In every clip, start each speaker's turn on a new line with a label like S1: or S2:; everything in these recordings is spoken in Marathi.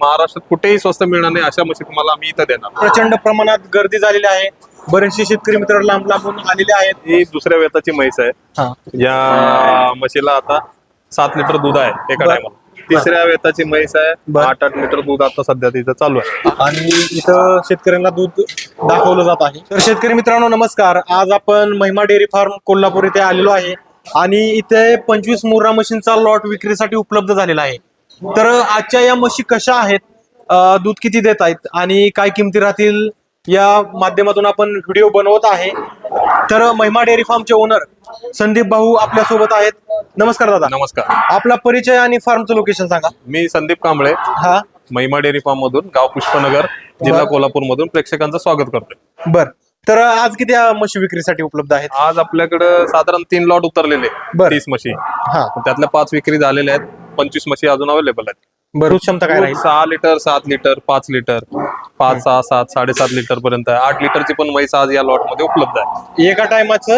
S1: महाराष्ट्रात कुठेही स्वस्त मिळणार नाही अशा म्हशी तुम्हाला आम्ही इथं देणार.
S2: प्रचंड प्रमाणात गर्दी झालेली आहे. बरेचसे शेतकरी मित्र लांब लांबून आलेले आहेत.
S1: ही दुसऱ्या वेताची म्हैस आहे.
S2: हा.
S1: या म्हशीला आता सात लिटर दूध आहे एका. टायमाला. तिसऱ्या वेताची म्हैस आहे. आठ आठ लिटर दूध आता सध्या तिथं चालू आहे.
S2: आणि इथं शेतकऱ्यांना दूध दाखवलं जात आहे. तर शेतकरी मित्रांनो नमस्कार. आज आपण महिमा डेअरी फार्म कोल्हापूर इथे आलेलो आहे. आणि इथे पंचवीस मुर्रा मशीनचा लॉट विक्रीसाठी उपलब्ध झालेला आहे. तर आजच्या या म्हशी कशा आहेत? दूध किती देत आहेत आणि काय किमती राहतील? या माध्यमातून आपण व्हिडिओ बनवत आहे. तर महिमा डेअरी फार्मचे ओनर संदीप भाऊ आपल्यासोबत आहेत. नमस्कार दादा.
S1: नमस्कार.
S2: आपला परिचय आणि फार्मचं लोकेशन सांगा.
S1: मी संदीप कांबळे
S2: हा.
S1: महिमा डेअरी फार्म मधून गाव पुष्पनगर जिल्हा. कोल्हापूर मधून प्रेक्षकांचं स्वागत करतोय.
S2: बर. तर आज किती या म्हशी विक्रीसाठी उपलब्ध आहेत?
S1: आज आपल्याकडे साधारण तीन लॉट उतरलेले. तीस म्हशी.
S2: हा.
S1: त्यातल्या पाच विक्री झालेल्या आहेत. पंचवीस म्हशी अजून अवेलेबल आहेत.
S2: बरं. क्षमता काय राहील?
S1: सहा लिटर सात लिटर पाच लिटर. पाच सहा सात साडेसात लिटर पर्यंत आहे. आठ लिटरची पण म्हैस आज या लॉटमध्ये उपलब्ध आहे.
S2: एका टायमाचं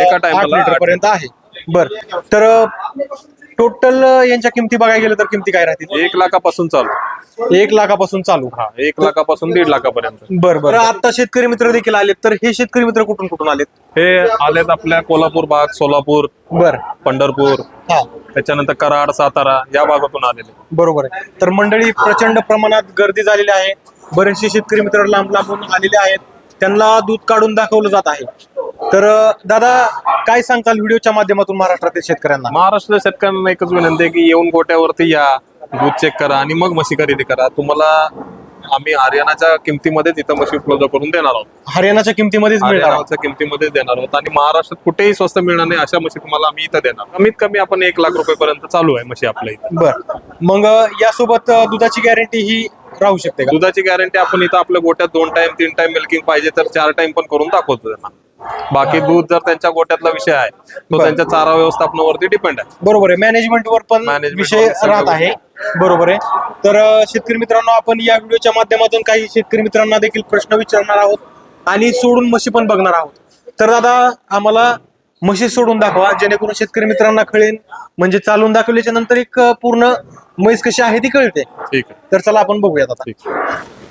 S1: एका टायमाला
S2: पर्यंत आहे. बर. तर टोटल यांच्या किमती बघायला गेलं तर किमती काय राहतील?
S1: एक लाखापासून चालू.
S2: एक लाखापासून चालू.
S1: हा एक लाखापासून दीड लाखापर्यंत.
S2: बर बर. आता शेतकरी मित्र देखील आलेत तर हे शेतकरी मित्र कुठून कुठून आलेत?
S1: हे आलेत आपल्या कोल्हापूर भाग सोलापूर
S2: बर.
S1: पंढरपूर
S2: हा.
S1: त्याच्यानंतर कराड सातारा या भागातून आलेले.
S2: बरोबर आहे. तर मंडळी प्रचंड प्रमाणात गर्दी झालेली आहे. बरेचसे शेतकरी मित्र लांब लांबून आलेले आहेत. त्यांना दूध काढून दाखवलं जात आहे. तर दादा काय सांगताल व्हिडिओच्या माध्यमातून महाराष्ट्रातील शेतकऱ्यांना?
S1: महाराष्ट्र शेतकऱ्यांना एकच विनंती आहे की येऊन गोट्यावरती या. दूध चेक करा आणि मग म्हशी खरेदी करा. तुम्हाला आम्ही हरियाणाच्या किमतीमध्येच इथं म्हशी उपलब्ध करून देणार आहोत.
S2: हरियाणाच्या किमतीमध्येच मिळणार आहे.
S1: हरियाणाच्या किमतीमध्येच देणार आहोत आणि महाराष्ट्रात कुठेही स्वस्त मिळणार नाही अशा म्हशी तुम्हाला आम्ही इथं देणार कमीत कमी आपण एक लाख रुपये पर्यंत चालू आहे म्हशी आपल्या इथं.
S2: बर. मग अ, यासोबत अ, दुधाची गॅरंटी ही राहू शकते का?
S1: दुधाची गॅरंटी आपण इथं आपल्या गोट्यात दोन टाइम तीन टाइम मिल्किंग पाहिजे तर चार टाइम पण करून दाखवतो त्यांना. बाकी दूध जर त्यांच्या गोट्यातला विषय आहे तो
S2: बरं.
S1: त्यांच्या चारा व्यवस्थापनावरती डिपेंड आहे.
S2: बरोबर आहे. मॅनेजमेंट वर पण
S1: Management
S2: विषय
S1: वर सगळं
S2: राहत आहे. बरोबर आहे. तर अ, शेतकरी मित्रांनो आपण या व्हिडिओच्या माध्यमातून काही शेतकरी मित्रांना देखील प्रश्न विचारणार आहोत आणि सोडून म्हशी पण बघणार आहोत. तर दादा आम्हाला म्हशी सोडून दाखवा जेणेकरून शेतकरी मित्रांना कळेल. म्हणजे चालून दाखवल्याच्या नंतर एक अ, पूर्ण म्हैस कशी आहे ती कळते.
S1: ठीक आहे.
S2: तर चला आपण बघूयात आता.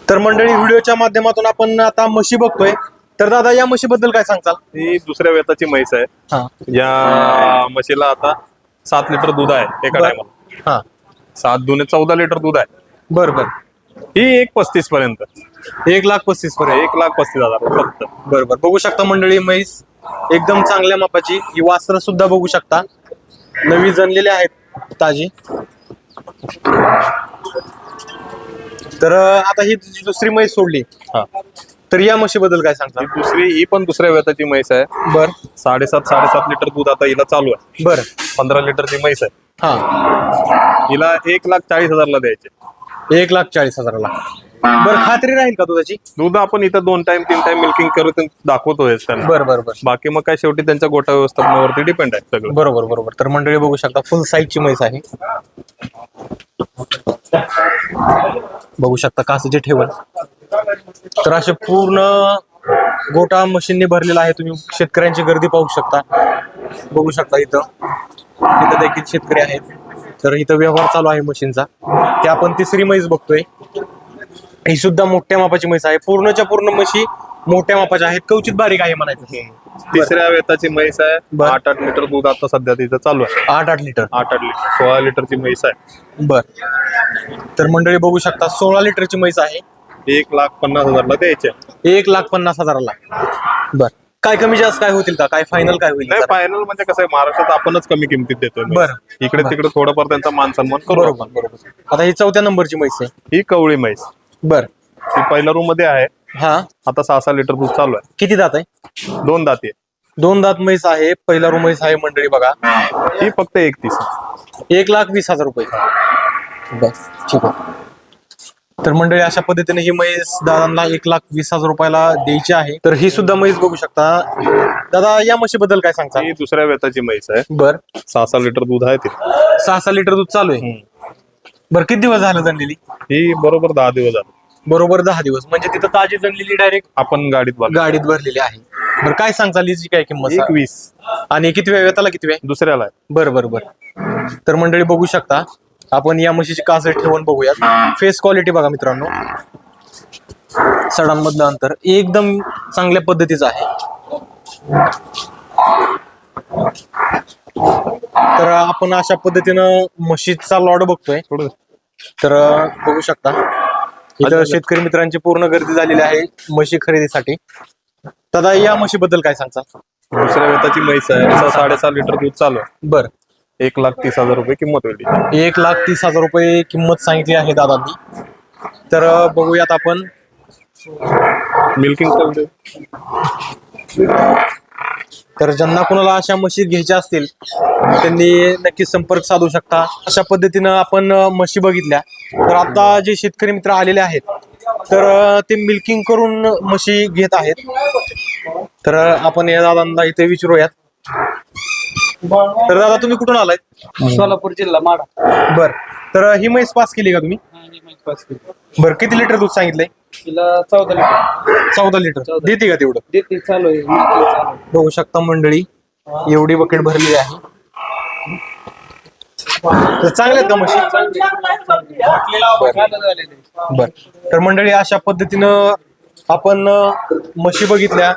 S2: तर मंडळी व्हिडिओच्या माध्यमातून आपण आता म्हशी बघतोय. तर दादा या म्हशीबद्दल काय सांगताल?
S1: ही दुसऱ्या वेताची म्हैस आहे.
S2: हा.
S1: या म्हशीला आता सात लिटर दूध आहे एका. टायमाला. सात दुने चौदा लिटर दूध आहे.
S2: बर बर.
S1: ही एक पस्तीस पर्यंत.
S2: एक लाख पस्तीस पर्यंत.
S1: एक लाख पस्तीस हजार फक्त.
S2: बरोबर बघू शकता मंडळी म्हैस एकदम चांगल्या मापाची. ही वास्त्र सुद्धा बघू शकता. नवी जनलेली आहेत ताजी. तर आता ही जी दुसरी म्हैस सोडली.
S1: हा.
S2: तर या म्हशीबद्दल काय सांगता?
S1: ही दुसरी ही पण दुसऱ्या वेताची म्हैस आहे.
S2: बर.
S1: साडेसात साडेसात लिटर दूध आता हिला चालू आहे.
S2: बर.
S1: पंधरा लिटरची म्हैस आहे.
S2: हा.
S1: हिला एक लाख चाळीस हजारला द्यायचे.
S2: एक लाख चाळीस हजाराला. बर खात्री राहील का दुधाची?
S1: दूध आपण इथं दोन टाइम तीन टाइम मिल्किंग करून दाखवतोय त्यांना.
S2: बर बर बर.
S1: बाकी मग काय शेवटी त्यांच्या गोटा व्यवस्थापनावरती डिपेंड आहे सगळं.
S2: बरोबर बरोबर. तर मंडळी बघू शकता फुल साईजची म्हैस आहे. बघू शकता कासचे ठेवण. तर असे पूर्ण गोटा मशीनने भरलेला आहे तुम्ही शेतकऱ्यांची गर्दी पाहू शकता. बघू शकता इथं. इथं देखील शेतकरी आहेत. तर इथं व्यवहार चालू आहे मशीनचा. ते आपण तिसरी म्हैस बघतोय. ही सुद्धा मोठ्या मापाची म्हैस आहे. पूर्णच्या पूर्ण म्हशी मोठ्या मापाच्या आहेत. कवचित बारीक आहे म्हणायचं.
S1: तिसऱ्या वेताची म्हैस आहे. आठ आठ लिटर दूध आता सध्या तिथं चालू आहे.
S2: आठ आठ लिटर.
S1: आठ आठ लिटर सोळा लिटरची म्हैस आहे.
S2: बर. तर मंडळी बघू शकता सोळा लिटरची म्हैस आहे.
S1: एक लाख पन्नास हजारला द्यायचे
S2: एक लाख पन्नास हजाराला. बर. काय कमी जास्त काय होतील का? काय फायनल काय होईल?
S1: नाही? फायनल म्हणजे कसं आहे महाराष्ट्रात आपणच कमी किमतीत देतोय म्हैस.
S2: बरं.
S1: इकडे तिकडे थोडंफार त्यांचा मान सन्मान करू
S2: बरोबर बरोबर. आता ही चौथ्या नंबरची म्हैस आहे.
S1: ही कवळी म्हैस.
S2: बर.
S1: ही पहिल्या रूममध्ये आहे.
S2: हा?
S1: आता सहा सहा लिटर दूध चालू आहे.
S2: किती दात आहे?
S1: दोन दाती आहे
S2: दोन दात म्हैस आहे पहिला रूम म्हैस आहे मंडळी बघा.
S1: ही फक्त एकतीस
S2: एक लाख वीस हजार रुपये. बर ठीक आहे. तर मंडळी अशा पद्धतीने ही म्हैस दादांना एक लाख वीस हजार रुपयाला द्यायची आहे. तर ही सुद्धा म्हैस बघू शकता. दादा या म्हशीबद्दल काय सांगता?
S1: ही दुसऱ्या वेताची म्हैस आहे.
S2: बर.
S1: सहा सहा लिटर दूध आहे ती.
S2: सहा सहा लिटर दूध चालू आहे. बर किती दिवस झालं जनलेली
S1: ही बरोबर दहा दिवस झाले.
S2: बरोबर दहा दिवस. म्हणजे तिथं ताजी जनलेली डायरेक्ट
S1: आपण गाडीत बघा
S2: गाडीत भरलेली आहे. बरं काय सांगता लिची काय किंमत
S1: एक वीस
S2: आणि किती वेळ त्याला किती वेळ
S1: दुसऱ्याला आहे.
S2: बर बर बर. तर मंडळी बघू शकता आपण या म्हशीची कास ठेवून बघूयात. फेस क्वालिटी बघा मित्रांनो. सडांमधलं अंतर एकदम चांगल्या पद्धतीचं आहे. तर आपण अशा पद्धतीनं म्हशीचा लॉट बघतोय.
S1: थोडं.
S2: तर बघू शकता. इथं शेतकरी मित्रांची पूर्ण गर्दी झालेली आहे म्हशी खरेदीसाठी. दादा या म्हशीबद्दल काय सांगता?
S1: दुसऱ्या वेताची म्हैस आहे. तिचा साडेसहा लिटर दूध चालू आहे.
S2: बर.
S1: एक लाख तीस हजार रुपये किंमत होईल तिची.
S2: एक लाख तीस हजार रुपये किंमत सांगितली आहे दादांनी. तर बघूयात आपण.
S1: मिल्किंग चालते
S2: तर ज्यांना कोणाला अशा म्हशी घ्यायच्या असतील त्यांनी नक्की संपर्क साधू शकता. अशा पद्धतीनं आपण म्हशी बघितल्या. तर आता जे शेतकरी मित्र आलेले आहेत तर ते मिल्किंग करून म्हशी घेत आहेत. तर आपण या दादांना इथे विचारूयात. तर दादा तुम्ही कुठून आलाय?
S3: सोलापूर जिल्हा माडा
S2: बर. तर ही म्हैस पास केली का तुम्ही? बर किती लिटर दूध सांगितलंय?
S3: तिला चौदा लिटर.
S2: चौदा लिटर.
S3: चौदा.
S2: देते का तेवढं?
S3: देते चालू आहे. milking चालू आहे.
S2: बघू शकता मंडळी एवढी बकेट भरली आहे. तर चांगल्या आहेत का म्हशी?
S3: चालू झालेलं आहे.
S2: बर. तर मंडळी अशा पद्धतीनं आपण अ, म्हशी बघितल्या.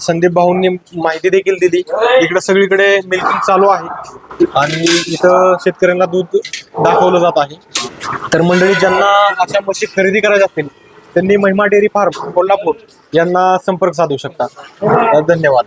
S2: संदीप भाऊंनी माहिती देखील दिली. इकडे सगळीकडे मिल्किंग चालू आहे. आणि इथं शेतकऱ्यांना दूध दाखवलं जात आहे. तर मंडळी ज्यांना अशा म्हशी खरेदी करायच्या असतील त्यांनी महिमा डेअरी फार्म कोल्हापूर यांना संपर्क साधू शकता. धन्यवाद.